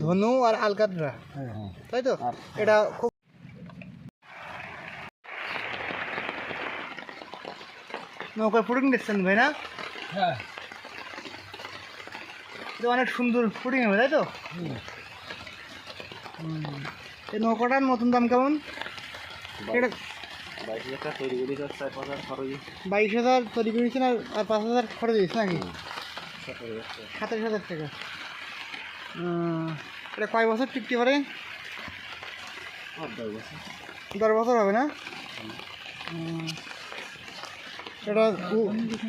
ধনু আর আলকাতরা। হ্যাঁ তাই তো? এটা খুব নৌকার ফুটিং দেখছেন ভাই না? হ্যাঁ। অনেক সুন্দর ফুটিং হবে তাই তো? এই নৌকাটার নতুন দাম কেমন? এটা বাইশ হাজার তৈরি করেছেন আর পাঁচ হাজার খরচ দিয়েছে নাকি? সাতাশ হাজার টাকা। এটা কয় বছর টিকতে পারে? দশ বছর। হবে না? এটা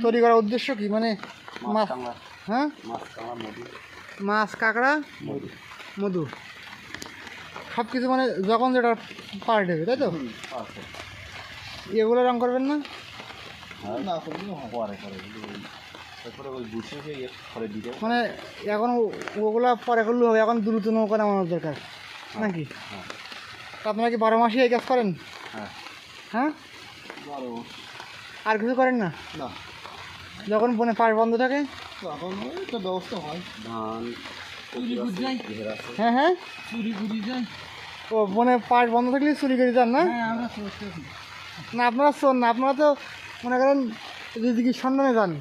তৈরি করার উদ্দেশ্য কি? মানে মাছ হ্যাঁ? মাছ কাঁকড়া মধু। মাছ কাঁকড়া মধু। মধু। সব কিছু মানে যখন যেটা পার্ট হবে তাই তো? এগুলো রং করবেন না? না পরে। মানে এখন ও- ওগুলা পরে করলেও হবে এখন দ্রুত নৌকা নামানোর দরকার নাকি? হ্যাঁ। তা আপনারা কি বারো মাসে এই কাজ করেন? হ্যাঁ। হ্যাঁ? আর কিছু করেন না? না। যখন বনে পাশ বন্ধ থাকে? তখন একটা ব্যবস্থা হয়। ধান হ্যাঁ হ্যাঁ? চুরি ঘুরি যায়। ও বনে পাশ বন্ধ থাকলে চুরি করে যান না? হ্যাঁ না আপনারা শোন না আপনারা তো মনে করেন যদি সন্ধানে যান।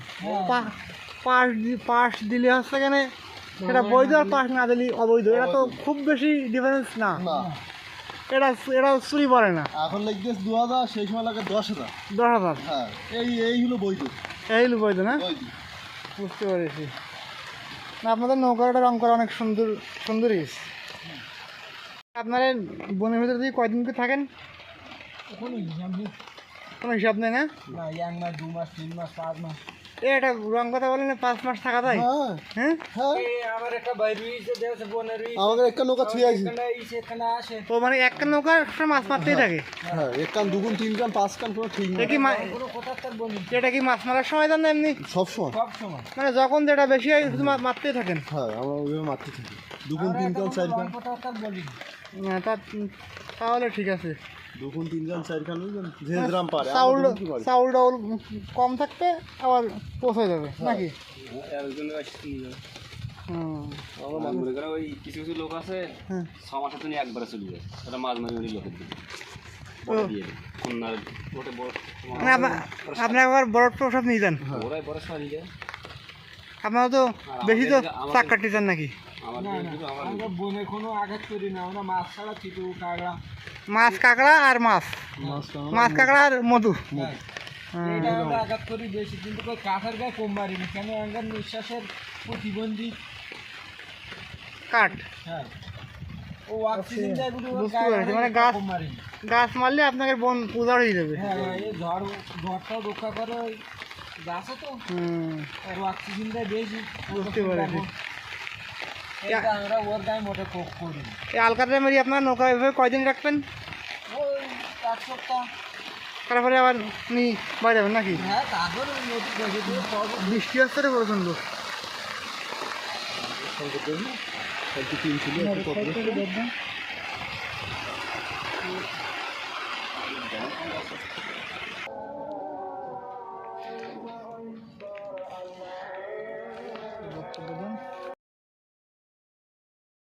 পা- পাশ দি- দিলে হচ্ছে কেন? সেটা বৈধ আর পাশ না দিলে অবৈধ। এটা তো খুব বেশি ডিফারেন্স না। এটা এটা চুরি পড়ে না। এখন লাগছে দু হাজার সেই সময় লাগে দশ হাজার। দশ হাজার? হ্যাঁ এই এই হলো বৈধ। এই হলো বৈধ না? বুঝতে পেরেছি। না আপনাদের নৌকাটা রং করা অনেক সুন্দর সুন্দরই। আপনারা বনের ভিতরে দিয়ে কয়দিন থাকেন? কোনো হিসাব নেই না? না এক মাস দু মাস তিন মাস পাঁচ মাস। এটা রং কথা বলেন না, পাঁচ মাস থাকা যায়। হ্যাঁ। হ্যাঁ? হ্যাঁ। আমার একটা আমাদের একটা নৌকা ছুঁয়ে আছে তো মানে একটা নৌকা সবসময় মাছ মারতেই থাকে। হ্যাঁ এক কান দুগুণ তিন কান পাঁচ কান কোনো ঠিক এটা নেই। কি বলি এটা কি মাছ মারার সময় যান না এমনি? সব সময়। সব সময়। মানে যখন যেটা বেশি হয় শুধু মারতেই থাকেন। হ্যাঁ আমরা ওইভাবে মারতে থাকি। দুগুণ তিন কান চার কান। বলি তাহলে ঠিক আছে। দুগুণ তিন কান চার কান যে গ্রাম পারে চাউল চাউল ডাউল কম থাকতে আবার পৌঁছে যাবে নাকি? হুম। ওই কিছু কিছু লোক আছে হ্যাঁ। ছ মাসের জন্য একবারে চলে যায়। ওটা মাছ মারি লোকের দিকে। মানে আপনার বড় প্রসাদ নিয়ে যান? যায়। আপনারা তো বেশি তো চাক কাটতে যান নাকি? আমার বনে কোনো আঘাত করি না আমরা মাছ ছাড়া চিটু কাগড়া মাছ কাঁকড়া আর মাছ। মাছ কাঁকড়া আর মধু। এটা আমরা আঘাত করি বেশি কিন্তু কই কাঠের গায়ে কম মারিনি কেন আমার নিঃশ্বাসের প্রতিবন্ধী? কাঠ। হ্যাঁ। ও অক্সিজেন যায় পেরেছি, মানে গাছ- মারলে আপনাকে বন উজাড় হয়ে যাবে। হ্যাঁ এই ঝড় ঝড়টাও রক্ষা করে ওই গাছে তো। হুম। আর অক্সিজেন বেশি। বুঝতে পেরেছি। এটা আমরা ওর গায়ে মোটে কোক করি। এই আলকাতরা মেরি আপনার নৌকা এভাবে কয়দিন রাখবেন ওই এক সপ্তাহ। তারপরে আবার নি বাইরে যাবেন নাকি? হ্যাঁ তারপরে বৃষ্টি আসছে রে প্রচণ্ড ছিল